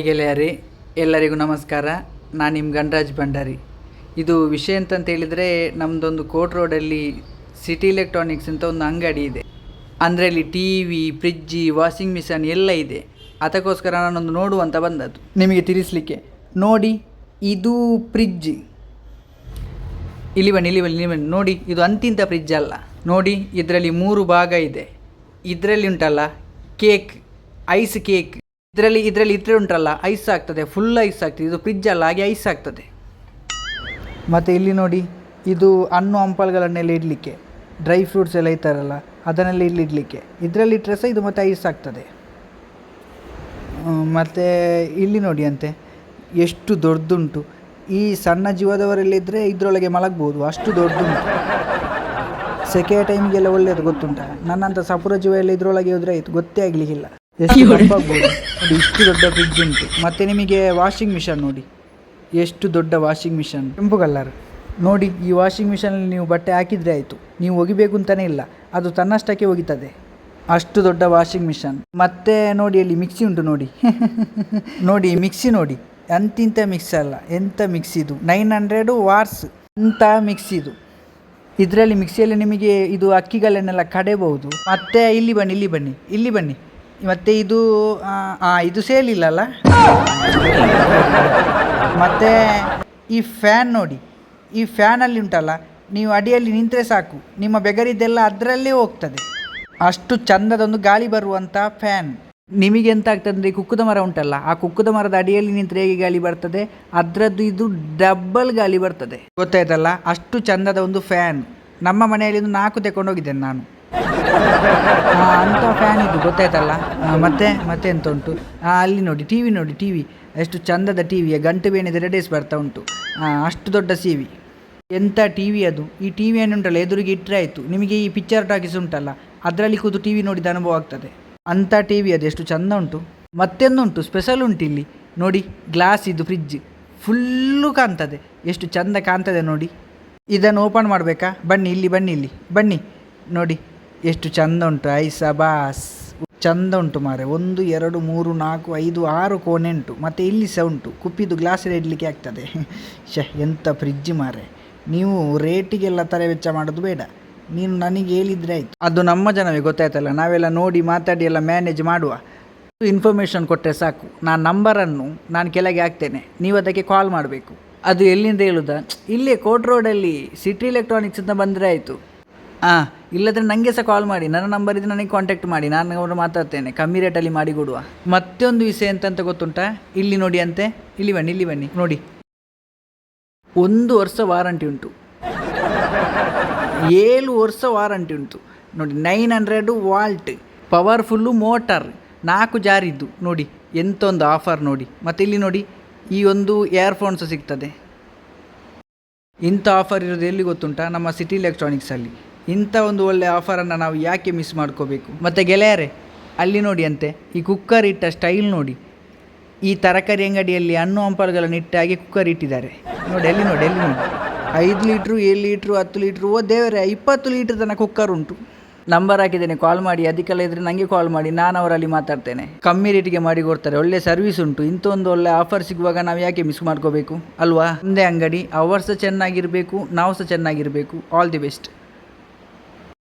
Hi ಗೆಳೆಯರಿ, ಎಲ್ಲರಿಗೂ ನಮಸ್ಕಾರ. ನಾನು ನಿಮ್ಮ ಗಣರಾಜ್ ಭಂಡಾರಿ. ಇದು ವಿಷಯ ಅಂತಂತ ಹೇಳಿದರೆ ನಮ್ಮದೊಂದು ಕೋಟ್ ರೋಡಲ್ಲಿ ಸಿಟಿ ಎಲೆಕ್ಟ್ರಾನಿಕ್ಸ್ ಅಂತ ಒಂದು ಅಂಗಡಿ ಇದೆ. ಅಂದರೆ ಅಲ್ಲಿ T V fridge washing machine ಎಲ್ಲ ಇದೆ. ಅದಕ್ಕೋಸ್ಕರ ನಾನೊಂದು ನೋಡುವಂತ ಬಂದದ್ದು. ನಿಮಗೆ ತಿಳಿಸ್ಲಿಕ್ಕೆ. ನೋಡಿ, ಇದು ಫ್ರಿಜ್ ಇಲ್ಲಿ ಬನ್ನಿ ಇಲ್ಲಿ ಬನ್ನಿ ಇಲ್ಲಿ ಬನ್ನಿ. ನೋಡಿ, ಇದು ಅಂತಿಂತ ಫ್ರಿಜ್ ಅಲ್ಲ. ನೋಡಿ, ಇದರಲ್ಲಿ ಮೂರು ಭಾಗ ಇದೆ. ಇದರಲ್ಲಿ ಉಂಟಲ್ಲ, ಕೇಕ್, ಐಸ್ ಕೇಕ್. ಇದರಲ್ಲಿ ಇದರಲ್ಲಿ ಇದ್ರೆ ಉಂಟಲ್ಲ ಐಸ್ ಆಗ್ತದೆ ಫುಲ್ ಐಸ್ ಆಗ್ತದೆ. ಇದು ಫ್ರಿಜ್ ಅಲ್ಲ, ಹಾಗೆ ಐಸ್ ಆಗ್ತದೆ. ಮತ್ತು ಇಲ್ಲಿ ನೋಡಿ, ಇದು ಹಣ್ಣು ಹಂಪಲ್ಗಳನ್ನೆಲ್ಲ ಇಡಲಿಕ್ಕೆ. ಡ್ರೈ ಫ್ರೂಟ್ಸ್ ಎಲ್ಲ ಇರ್ತಾರಲ್ಲ, ಅದನ್ನೆಲ್ಲ ಇಲ್ಲಿ ಇಡಲಿಕ್ಕೆ. ಇದರಲ್ಲಿ ಇಟ್ಟರೆ ಸಹ ಇದು ಮತ್ತೆ ಐಸ್ ಆಗ್ತದೆ. ಮತ್ತು ಇಲ್ಲಿ ನೋಡಿ ಅಂತೆ, ಎಷ್ಟು ದೊಡ್ಡದುಂಟು ಈ ಸಣ್ಣ ಜೀವದವರಲ್ಲಿದ್ದರೆ ಇದರೊಳಗೆ ಮಲಗ್ಬೋದು, ಅಷ್ಟು ದೊಡ್ಡದುಂಟು ಸೆಕೆಯ ಟೈಮಿಗೆಲ್ಲ ಒಳ್ಳೆಯದು ಗೊತ್ತುಂಟ? ನನ್ನಂಥ ಸಪುರ ಜೀವ ಎಲ್ಲ ಇದರೊಳಗೆ ಹೋದರೆ ಆಯಿತು ಗೊತ್ತೇ ಆಗಲಿಕ್ಕಿಲ್ಲ. ಎಷ್ಟು ನೋಡಿ ಇಷ್ಟು ದೊಡ್ಡ ಫ್ರಿಡ್ಜ್ ಉಂಟು. ಮತ್ತೆ ನಿಮಗೆ ವಾಷಿಂಗ್ ಮಿಷನ್ ನೋಡಿ. ಎಷ್ಟು ದೊಡ್ಡ ವಾಷಿಂಗ್ ಮಿಷನ್ ಕೆಂಪು ಕಲರ್ ನೋಡಿ ಈ ವಾಷಿಂಗ್ ಮಿಷನಲ್ಲಿ ನೀವು ಬಟ್ಟೆ ಹಾಕಿದರೆ ಆಯಿತು. ನೀವು ಒಗಿಬೇಕು ಅಂತಲೇ ಇಲ್ಲ. ಅದು ತನ್ನಷ್ಟಕ್ಕೆ ಒಗಿತದೆ. ಅಷ್ಟು ದೊಡ್ಡ ವಾಷಿಂಗ್ ಮಿಷನ್ ಮತ್ತೆ ನೋಡಿ ಅಲ್ಲಿ ಮಿಕ್ಸಿ ಉಂಟು ನೋಡಿ. ನೋಡಿ ಮಿಕ್ಸಿ ನೋಡಿ. ಅಂತಿಂತ ಮಿಕ್ಸಿ ಅಲ್ಲ ಎಂಥ ಮಿಕ್ಸಿ ಇದು? ನೈನ್ ಹಂಡ್ರೆಡು ವಾರ್ಸ್ ಅಂತ ಮಿಕ್ಸಿ ಇದು. ಇದರಲ್ಲಿ ಮಿಕ್ಸಿಯಲ್ಲಿ ನಿಮಗೆ ಇದು ಅಕ್ಕಿಗಳನ್ನೆಲ್ಲ ಕಡೆಯಬಹುದು ಮತ್ತೆ ಇಲ್ಲಿ ಬನ್ನಿ ಇಲ್ಲಿ ಬನ್ನಿ ಇಲ್ಲಿ ಬನ್ನಿ. ಮತ್ತೆ ಇದು ಆ, ಇದು ಸೇಲ್ ಇಲ್ಲಲ್ಲ ಮತ್ತೆ ಈ ಫ್ಯಾನ್ ನೋಡಿ ಈ ಫ್ಯಾನಲ್ಲಿ ಉಂಟಲ್ಲ ನೀವು ಅಡಿಯಲ್ಲಿ ನಿಂತರೆ ಸಾಕು. ನಿಮ್ಮ ಬೆಗರಿದ್ದೆಲ್ಲ ಅದರಲ್ಲೇ ಹೋಗ್ತದೆ. ಅಷ್ಟು ಚಂದದೊಂದು ಗಾಳಿ ಬರುವಂಥ ಫ್ಯಾನ್ ನಿಮಗೆ ಎಂತ ಆಗ್ತದೆ ಈ ಕುಕ್ಕುದ ಮರ ಉಂಟಲ್ಲ ಆ ಕುಕ್ಕುದ ಮರದ ಅಡಿಯಲ್ಲಿ ನಿಂತರೆ ಹೇಗೆ ಗಾಳಿ ಬರ್ತದೆ? ಅದರದ್ದು ಇದು ಡಬಲ್ ಗಾಳಿ ಬರ್ತದೆ. ಗೊತ್ತಾಯ್ತಲ್ಲ? ಅಷ್ಟು ಚಂದದ ಒಂದು ಫ್ಯಾನ್ ನಮ್ಮ ಮನೆಯಲ್ಲಿ ಒಂದು ನಾಲ್ಕು ತೆಕೊಂಡೋಗಿದ್ದೇನೆ ಹೋಗಿದ್ದೇನೆ ನಾನು. ಅಂಥ ಫ್ಯಾನ್ ಇದು ಗೊತ್ತಾಯ್ತಲ್ಲ? ಮತ್ತೆ ಮತ್ತೆ ಎಂತ ಉಂಟು ಅಲ್ಲಿ ನೋಡಿ ಟಿ ವಿ ನೋಡಿ ಟಿ ವಿ ಎಷ್ಟು ಚಂದದ ಟಿ ವಿ ಗಂಟು ಬೇಣಿದ ರೆಡೇಸ್ ಬರ್ತಾ ಉಂಟು. ಅಷ್ಟು ದೊಡ್ಡ ಸಿ ವಿ ಎಂಥ ಟಿ ವಿ ಅದು? ಈ ಟಿ ವಿ ಉಂಟಲ್ಲ, ಎದುರಿಗೆ ಇಟ್ಟರೆ ಆಯಿತು. ನಿಮಗೆ ಈ ಪಿಕ್ಚರ್ ಟಾಕೀಸ್ ಉಂಟಲ್ಲ, ಅದರಲ್ಲಿ ಕೂತು ಟಿ ವಿ ನೋಡಿದ ಅನುಭವ ಆಗ್ತದೆ. ಅಂಥ ಟಿ ವಿ ಅದು, ಎಷ್ಟು ಚಂದ ಉಂಟು. ಮತ್ತೊಂದುಂಟು ಸ್ಪೆಷಲ್ ಉಂಟು ಇಲ್ಲಿ. ನೋಡಿ ಗ್ಲಾಸ್ ಇದು ಫ್ರಿಜ್ ಫುಲ್ಲು ಕಾಣ್ತದೆ. ಎಷ್ಟು ಚಂದ ಕಾಣ್ತದೆ ನೋಡಿ. ಇದನ್ನು ಓಪನ್ ಮಾಡಬೇಕಾ? ಬನ್ನಿ, ಇಲ್ಲಿ ಬನ್ನಿ ಇಲ್ಲಿ. ಬನ್ನಿ, ನೋಡಿ. ಎಷ್ಟು ಚಂದ ಉಂಟು ಐಸ ಬಾಸ್ ಚಂದ ಉಂಟು ಮಾರೆ ಒಂದು, ಎರಡು, ಮೂರು, ನಾಲ್ಕು, ಐದು, ಆರು ಕೋಣೆ ಉಂಟು. ಮತ್ತು ಇಲ್ಲಿ ಸಹ ಉಂಟು ಕುಪ್ಪಿದು ಗ್ಲಾಸ್ ಇಡಲಿಕ್ಕೆ ಆಗ್ತದೆ. ಶ ಎಂಥ ಫ್ರಿಜ್ ಮಾರೆ ನೀವು ರೇಟಿಗೆಲ್ಲ ತಲೆ ವೆಚ್ಚ ಮಾಡೋದು ಬೇಡ. ನೀನು ನನಗೆ ಹೇಳಿದರೆ ಆಯಿತು. ಅದು ನಮ್ಮ ಜನವೇ, ಗೊತ್ತಾಯ್ತಲ್ಲ? ನಾವೆಲ್ಲ ನೋಡಿ ಮಾತಾಡಿ ಎಲ್ಲ ಮ್ಯಾನೇಜ್ ಮಾಡುವ. ಇನ್ಫಾರ್ಮೇಷನ್ ಕೊಟ್ಟರೆ ಸಾಕು. ನಾನು ನಂಬರನ್ನು ನಾನು ಕೆಳಗೆ ಹಾಕ್ತೇನೆ. ನೀವು ಅದಕ್ಕೆ ಕಾಲ್ ಮಾಡಬೇಕು. ಅದು ಎಲ್ಲಿಂದ ಹೇಳುದಾ? ಇಲ್ಲೇ ಕೋಟ್ ರೋಡಲ್ಲಿ ಸಿಟಿ ಎಲೆಕ್ಟ್ರಾನಿಕ್ಸ್ ಅಂತ ಬಂದರೆ ಆಯಿತು. ಹಾಂ ಇಲ್ಲದ್ರೆ ನನಗೆ ಸಹ ಕಾಲ್ ಮಾಡಿ, ನನ್ನ ನಂಬರ್ ಇದೆ ನನಗೆ ಕಾಂಟ್ಯಾಕ್ಟ್ ಮಾಡಿ, ನಾನು ಅವರು ಮಾತಾಡ್ತೇನೆ. ಕಮ್ಮಿ ರೇಟಲ್ಲಿ ಮಾಡಿ ಕೊಡುವ. ಮತ್ತೊಂದು ವಿಷಯ ಎಂತಂತ ಗೊತ್ತುಂಟಾ? ಇಲ್ಲಿ ನೋಡಿ ಅಂತೆ. ಇಲ್ಲಿ ಬನ್ನಿ ಇಲ್ಲಿ ಬನ್ನಿ. ನೋಡಿ. ಒಂದು ವರ್ಷ ವಾರಂಟಿ ಉಂಟು. ಏಳು ವರ್ಷ ವಾರಂಟಿ ಉಂಟು. ನೋಡಿ nine hundred volt powerful motor ನಾಲ್ಕು ಜಾರಿದ್ದು. ನೋಡಿ, ಎಂತೊಂದು ಆಫರ್ ನೋಡಿ. ಮತ್ತು ಇಲ್ಲಿ ನೋಡಿ, ಈ ಒಂದು ಇಯರ್ಫೋನ್ಸ್ ಸಿಗ್ತದೆ. ಇಂಥ ಆಫರ್ ಇರೋದು ಎಲ್ಲಿ ಗೊತ್ತುಂಟಾ? ನಮ್ಮ ಸಿಟಿ ಎಲೆಕ್ಟ್ರಾನಿಕ್ಸಲ್ಲಿ ಇಂಥ ಒಂದು ಒಳ್ಳೆ ಆಫರನ್ನು ನಾವು ಯಾಕೆ ಮಿಸ್ ಮಾಡ್ಕೋಬೇಕು? ಮತ್ತು ಗೆಳೆಯರೆ, ಅಲ್ಲಿ ನೋಡಿ ಅಂತೆ ಈ ಕುಕ್ಕರ್ ಇಟ್ಟ ಸ್ಟೈಲ್ ನೋಡಿ. ಈ ತರಕಾರಿ ಅಂಗಡಿಯಲ್ಲಿ ಹಣ್ಣು ಹಂಪಲುಗಳನ್ನು ಇಟ್ಟಾಗಿ ಕುಕ್ಕರ್ ಇಟ್ಟಿದ್ದಾರೆ. ನೋಡಿ, ಎಲ್ಲಿ ನೋಡಿ ಎಲ್ಲಿ ನೋಡಿ. ಐದು ಲೀಟ್ರು, ಏಳು ಲೀಟ್ರು, ಹತ್ತು ಲೀಟ್ರು, ಓ ದೇವರೇ, ಇಪ್ಪತ್ತು ಲೀಟ್ರ್ ತನಕ ಕುಕ್ಕರ್ ಉಂಟು. ನಂಬರ್ ಹಾಕಿದ್ದೇನೆ ಕಾಲ್ ಮಾಡಿ, ಅದಕ್ಕೆಲ್ಲ ಇದ್ದರೆ ನನಗೆ ಕಾಲ್ ಮಾಡಿ, ನಾನು ಅವರಲ್ಲಿ ಮಾತಾಡ್ತೇನೆ. ಕಮ್ಮಿ ರೇಟಿಗೆ ಮಾಡಿ ಕೊಡ್ತಾರೆ, ಒಳ್ಳೆ ಸರ್ವಿಸ್ ಉಂಟು. ಇಂಥ ಒಂದು ಒಳ್ಳೆ ಆಫರ್ ಸಿಗುವಾಗ ನಾವು ಯಾಕೆ ಮಿಸ್ ಮಾಡ್ಕೋಬೇಕು? ಅಲ್ವಾ? ಒಂದೇ ಅಂಗಡಿ ಅವರ್ ಸಹ ಚೆನ್ನಾಗಿರಬೇಕು ನಾವು ಸಹ ಚೆನ್ನಾಗಿರಬೇಕು. All the best